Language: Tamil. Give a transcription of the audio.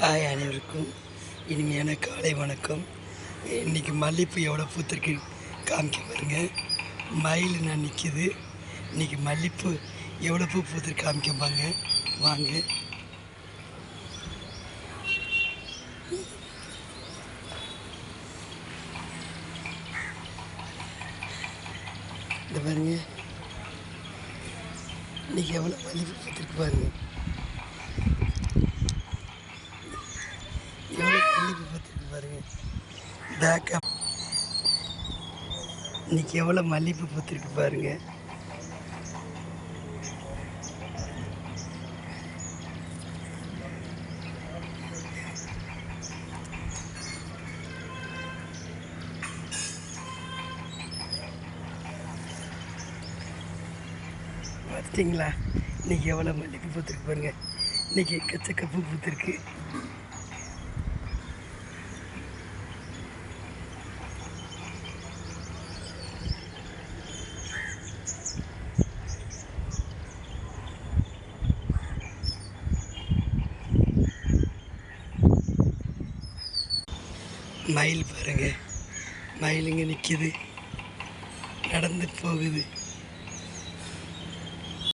ஹாய் அனைவருக்கும். இனிமையான காலை வணக்கம். இன்றைக்கி மல்லிகைப்பூ எவ்வளோ பூத்திருக்கு காமிக்க பாருங்க. மயில் நான் நிற்கிது இன்றைக்கி மல்லிகைப்பூ எவ்வளோ பூ பூத்திருக்கு காமிக்க பாங்க வாங்க. இந்த பாருங்க. இன்றைக்கி எவ்வளோ மல்லிகைப்பூ பூத்திருக்கு பாருங்கள் எவ்வளோ பாருங்க பேக்கப் இன்னைக்கு எவ்வளோ மல்லிகைப்பூ பூத்திருக்கு பாருங்க. பார்த்தீங்களா இன்னைக்கு எவ்வளோ மல்லிகைப்பூ பூத்திருக்கு பாருங்க. இன்னைக்கு எக்கச்சக்க பூ பூத்திருக்கு. மயில் பாருங்கள் மயில் இங்கே நிற்கிது நடந்து போகுது.